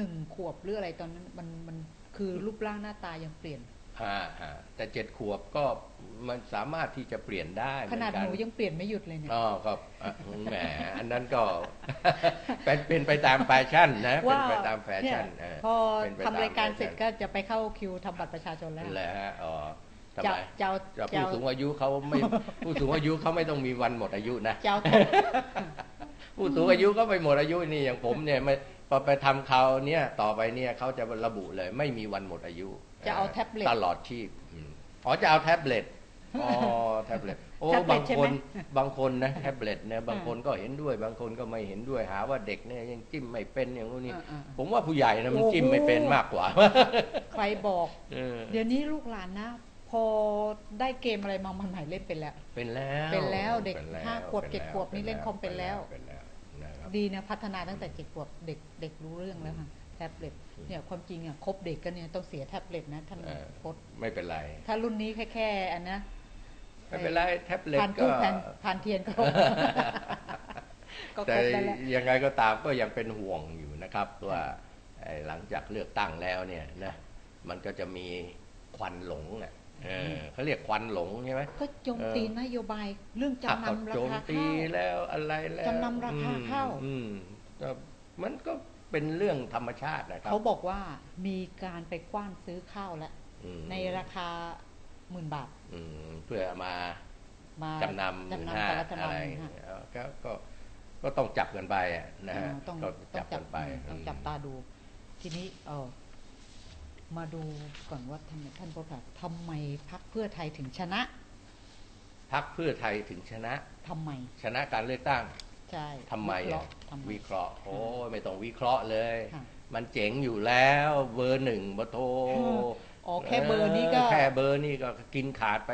หนึ่งขวบหรืออะไรตอนนั้นมันมันคือรูปร่างหน้าตายังเปลี่ยนอ่าอ่าแต่เจ็ดขวบก็มันสามารถที่จะเปลี่ยนได้ขนาดเมือหกันูยังเปลี่ยนไม่หยุดเลยเนี่ยอ๋อก็อะแหมอันนั้นก็เป็นเป็นไปตามแฟชั่นนะเป็นว่าไปตามแฟชั่นเยเพอเป็นไปตทำรายการแฟเสร็จก็จะไปเข้าคิวทำบัตรประชาชนแล้วนั่นแหละฮะอ๋อทำเจ้าไมเจ้าจะเจ้าผู้สูงอายุเขาไม่ผู้สูงอายุเขาไม่ต้องมีวันหมดอายุนะเจ้าตกผู้สูงอายุก็ไปหมดอายุนี่อย่างผมเนี่ยไม่ พอไปทำเขาวเนี่ยต่อไปเนี่ยเขาจะระบุเลย ไม่มีวันหมดอายุ จะเอาแท็บเล็ตตลอดชีพอืมอ๋อจะเอาแท็บเล็ตอ๋อแท็บเล็ตโอ้แท็บเล็บาตงใช่คไหมนบางคนนะแท็บเล็ตเนี่ยบางคนก็เห็นด้วย บางคนก็ไม่เห็นด้วยหาว่าเด็กเนี่ยยังจิ้มไม่เป็นอย่างนู้นนี่อ่าๆผมว่าผู้ใหญ่นะมันโอ้โหจิ้มไม่เป็นมากกว่า ใครบอกเออเดี๋ยวนี้ลูกหลานนะพอได้เกมอะไรมามันใหม่เล่นเป็นแล้ว เป็นแล้วเป็นแล้วเด็กป็นแล้วห้าขวบป็นเจ็ดแล้ขวบนี่เล่นคอมเป็นแล้ว ดีนะพัฒนาตั้งแต่เจ็ดขวบเด็กเด็กรู้เรื่องแล้วค่ะแท็บเล็ตเนี่ยความจริงอะครบเด็กก็เนี่ยต้องเสียแท็บเล็ตนะท่านเออโพสต์ไม่เป็นไร ถ้ารุ่นนี้แค่แค่อันนะไม่เป็นไรแท็บเล็ตผ่านก็ทูบผ่านผ่านเทียนก็ก็คแต่รบได้แล้วยังไงก็ตามก็ยังเป็นห่วงอยู่นะครับ ว่าไอ้หลังจากเลือกตั้งแล้วเนี่ยนะมันก็จะมีควันหลงอะ เออเขาเรียกควันหลงใช่ไหมก็โจมตีนโยบายเรื่องจำนำราโจมคาตีข้าวแล้วอะไรแล้วจำนำราคาข้าวอืมอืมก็มันก็เป็นเรื่องธรรมชาตินะครับเขาบอกว่ามีการไปกว้านซื้อข้าวแล้วอืมในราคาหมื่นบาทอืมเพื่อมามาจำนำหมื่นจำห้ากับรัฐบาอะลไรหมื่นห้าเออก็ก็ก็ต้องจับกันไปอะนะฮะอ่าต้องก็ต้จัอบงจักับนไปต้องจับตาดู ทีนี้เออ มาดูก่อนว่าทำไมท่านประธานทำไมพักเพื่อไทยถึงชนะพักเพื่อไทยถึงชนะทำไม ชนะการเลือกตั้งใช่ทำไมวิเคอะราะห์ทำไมวิเคราะห์โอ้ยไม่ต้องวิเคราะห์เลยค่ะมันเจ๋งอยู่แล้วเบอร์หนึ่งบโทอ๋อแค่เบอร์นี้ก็แค่เบอร์นี่ก็กินขาดไป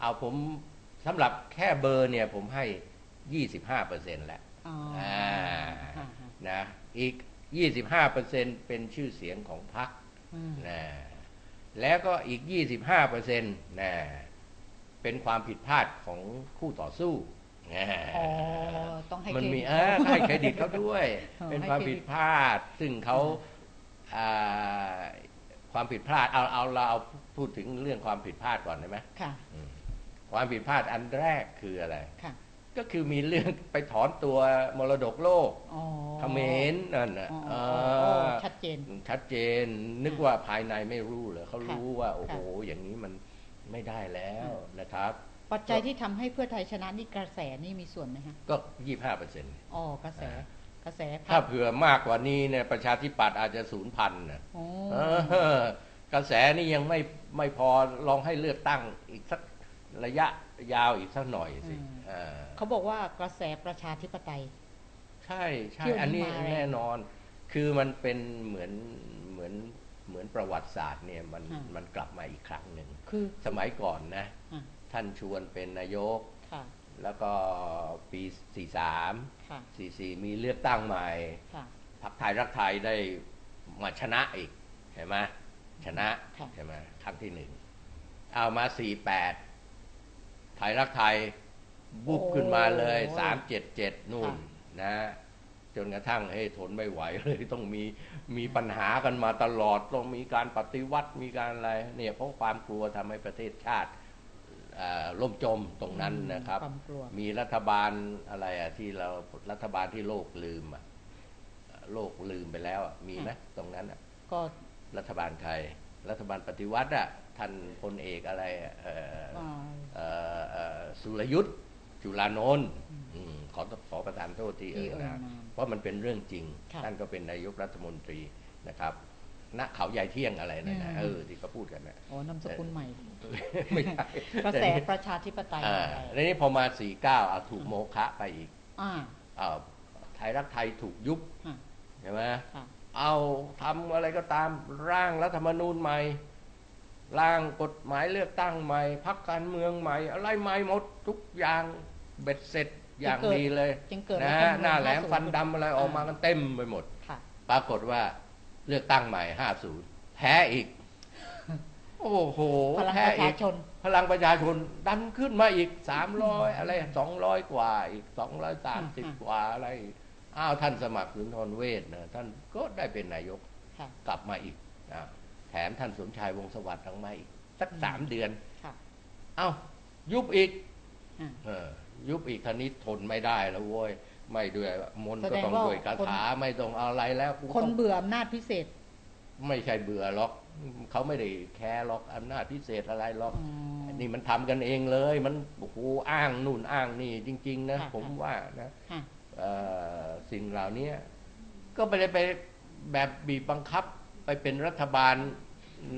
เอาผมสำหรับแค่เบอร์เนี่ยผมให้ยี่สิบห้าเปอร์เซ็นต์แหละอ๋ออ่าค่ะค่ะนะอีกยี่สิบห้าเปอร์เซ็นเป็นชื่อเสียงของพรรคอืม นะแล้วก็อีกยี่สิบห้าเปอร์เซ็นต์นะเป็นความผิดพลาดของคู่ต่อสู้นะอ๋อต้องให้มันเครมีดิตอ่าเขาให้เครดิตเขาด้วยอ๋อเป็นให้ความเครดิตผิดพลาด ซึ่งเขาอ่าความผิดพลาดเอาเอาเราเอาพูดถึงเรื่องความผิดพลาดก่อนได้ไหมค่ะอืมความผิดพลาดอันแรกคืออะไรค่ะ ก็คือมีเรื่องไปถอนตัวมรดกโลกอ๋อเขมรนั่นนะอ๋อเออ๋ออ๋ออชัดเจน ชัดเจน นึกว่าภายในไม่รู้เหรอเขาค่ะรู้ว่า โอ้โหค่ะอย่างนี้มันไม่ได้แล้วนะครับ ปัจจัยที่ทำให้เพื่อไทยชนะนี่กระแสนี่มีส่วนไหมคะก็ยี่ห้าเปอร์เซ็นต์อ๋อกระแสอ่ากระแสพรถ้ารคเผื่อมากกว่านี้เนี่ยประชาธิปัตย์อาจจะศูนย์พันนะโอ้เออกระแสนี่ยังไม่ไม่พอลองให้เลือกตั้งอีกสักระยะ ยาวอีกสักหน่อยสิอ่าเขาบอกว่ากระแสประชาธิปไตย ใช่ใช่เที่ยวนี้อันนี้มาแรงแน่นอน คือมันเป็นเหมือนเหมือนเหมือนประวัติศาสตร์เนี่ยมันอ่ามัมันกลับมาอีกครั้งหนึ่งคือสมัยก่อนนะอะท่านชวนเป็นนายกค่ะแล้วก็ปี 43ค่ะ44 มีเลือกตั้งใหม่ค่ะพรรคไทยรักไทยได้มาชนะอีก เห็นไหมชนะค่ะใช่ไหมครั้งที่หนึ่งเอามา 48 ไทยรักไทยบุบขึ้นมาเลย377นู่นนะจนกระทั่งเฮ้ยทนไม่ไหวเลยต้องมีมีปัญหากันมาตลอด ต้องมีการปฏิวัติมีการอะไรเนี่ยเพราะความกลัวทำให้ประเทศชาติเอ่อล่มจมตรงนั้นนะครับความกลัวมีรัฐบาลอะไรอะที่เรารัฐบาลที่โลกลืมอะโลกลืมไปแล้วอะมีไหมตรงนั้นอะก็รัฐบาลใครรัฐบาลปฏิวัติอะ ท่านพลเอกอะไรอะเอ่ออ่าเอ่อเอ่อสุรยุทธ์จุลานนท์อืมขอขอประทานโทษที่ที่เอ่ยเอ่ยนะนามเพราะมันเป็นเรื่องจริงค่ะท่านก็เป็นนายกรัฐมนตรีนะครับณเขาใหญ่เที่ยงอะไรนะนะอืมเออที่เขาพูดกันนะอ๋อนามสกุลใหม่ ไม่ใช่กระแสประชาธิปไตยอ่าอะไรแล้วนี่พอมาสี่เก้าเอาถูกโมฆะไปอีกอ่าอ้าวไทยรักไทยถูกยุบอ่าใช่ไหมค่ะเอาทำอะไรก็ตามร่างรัฐธรรมนูญใหม่ ร่างกฎหมายเลือกตั้งใหม่พักการเมืองใหม่ อะไรใหม่หมดทุกอย่างเบ็ดเสร็จอย่างจึงเกิดดีเลยจึงเกิดนะรัฐธรรมนูญหน้าแหลม50ฟันดำอะไรออกมากันเต็มไปหมดค่ะปรากฏว่าเลือกตั้งใหม่50แพ้อีก โอ้โหพลังแพ้ประอีชากชนพลังประชาชนดันขึ้นมาอีกสามร้อยอะไรสองร้อยกว่าอีกสองร้อยสามสิบอืมกว่าอะไรอีกอ้าวท่านสมัครสุนทรเวชนะท่านก็ได้เป็นนายกค่ะกลับมาอีกอ่า แถมท่านสมชายวงศ์สวัสดิ์ทั้งมาอีก สักอืมสามเดือนค่ะเอ้ายุบอีกอ่าเออยุบอีกคันนี้ทนไม่ได้แล้วโว้ยไม่ด้วยมนต์ก็แสดงต้องว่าด้วยคาคนถาไม่ต้องอะไรแล้วกูคนต้องเบื่ออำนาจพิเศษ ไม่ใช่เบื่อหรอกเขาไม่ได้แคร์หรอกอำนาจพิเศษอะไรหรอกอ๋อนี่มันทำกันเองเลย มันโอ้โหอ้างนู่นอ้างนี่จริง ๆ นะค่ะผมว่านะค่ะเอ่อสิ่งเหล่านี้ก็ไม่ได้ไปแบบบีบบังคับ ไปเป็นรัฐบาล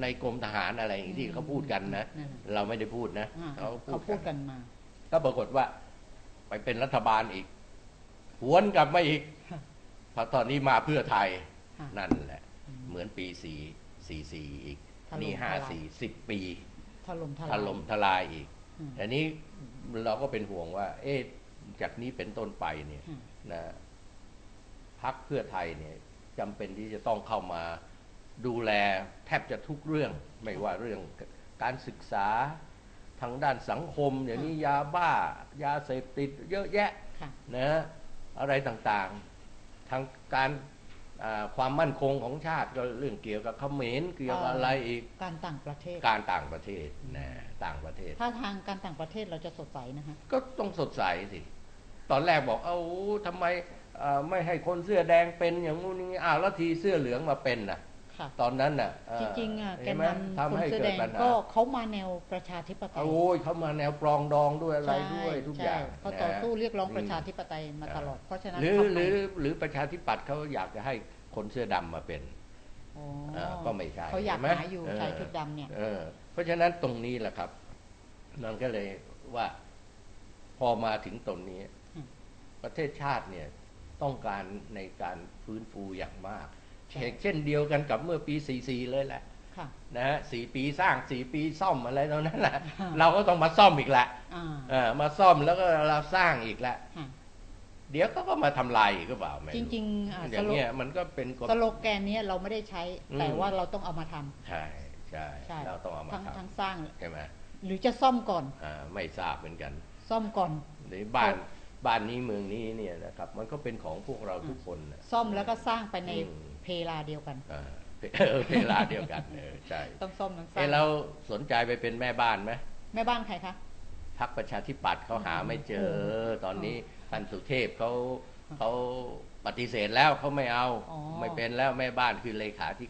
ในกรมทหารอะไรอย่างที่เขาพูดกันนะนั่นน่ะเราไม่ได้พูดนะอ่าเขาเขาพูดกันมา ก็ปรากฏว่า ไปเป็นรัฐบาลอีก หวนกลับมาอีกค่ะพอตอนนี้มาเพื่อไทยค่ะนั่นแหละ เหมือนปีสี่สี่สี่อีกถล่มนี่ห้าทลายสี่สิบปีถล่มทถลายล่มทลายอีกอืมอันนี้เราก็เป็นห่วงว่า เอ๊ะจากนี้เป็นต้นไปเนี่ยอืมนะพักเพื่อไทยเนี่ยจำเป็นที่จะต้องเข้ามา ดูแลแทบจะทุกเรื่อง ไม่ว่าเรื่องการศึกษาทางด้านสังคมอย่างนี้ยาบ้ายาเสพติดเยอะแยะค่ะนะอะไรต่างๆ ทางการอ่าความมั่นคงของชาติก็เรื่องเกี่ยวกับเขมรเกี่ยวกับอะไรอีกการต่างประเทศ การต่างประเทศนะต่างประเทศ ถ้าทางการต่างประเทศเราจะสดใสนะคะก็ต้องสดใสสิตอนแรกบอกเอ้าทำไมเอ่อไม่ให้คนเสื้อแดงเป็นอย่างงู้นอย่างนี้อ้าวแล้วทีเสื้อเหลืองมาเป็นน่ะ ค่ะ ตอนนั้นน่ะเอ่อจริงๆอะแกเห็นนไหมนำทำคนให้เสื้อเกิแดดงปัญหาก็เขามาแนวประชาธิปไตยโอ้ยเขามาแนวปรองดองด้วยอะไรด้วยทุกอย่างใช่เขาต่อสู้เรียกร้องประชาธิธิปไตยมาตลอดเพราะฉะนั้นหรือทำไมหรือหรือประชาธิปัตย์เขาอยากจะให้คนเสื้อดำมาเป็น อ๋อเอ่อก็ไม่ใช่เขาอยากห็นไหมหาอยู่เชายชุดดำเนี่ยเออเพราะฉะนั้นตรงนี้แหละครับมันก็เลยว่าพอมาถึงตรงนี้ อืม ประเทศชาติเนี่ย ต้องการในการฟื้นฟูอย่างมากใช่ เช่นเดียวกันกับเมื่อปี 44 เลยแหละค่ะนะฮะสี่ปีสร้างสี่ปีซ่อมอะไรตรงนั้นแหละอ่าเราก็ต้องมาซ่อมอีกละอ่าเออมาซ่อมแล้วก็เราสร้างอีกละค่ะเดี๋ยวก็ก็มาทำลายอีกก็เปล่าไม่จรู้ริงๆอะอสย่างโลเงี้ยมันก็เป็นกฎสโลแกนเนี้ยเราไม่ได้ใช้อืมแต่ว่าเราต้องเอามาทำใช่ใช่ใช่เราต้องเอามาทั้งททั้งสร้างำใช่ไหมหรือจะซ่อมก่อนอ่าไม่ทราบเหมือนกัน ซ่อมก่อนในบ้านบ้านนี้เมืองนี้เนี่ยนะครับ มันก็เป็นของพวกเราทุกคนน่ะซ่อมแล้วก็สร้างไปในอืม เพลาเดียวกันอ่าเออเวลาเดียวกันเออใช่ต้องซ่อมทั้งสร้าเอ้งเราสนใจไปเป็นแม่บ้านไหมแม่บ้านใครคะพักประชาธิปัตย์เขาหาไม่เจอ ตอนนี้ท่านสุเทพเขาเขาปฏิเสธแล้วเขาไม่เอาอ๋อไม่เป็นแล้วแม่บ้านคือเลขาธิ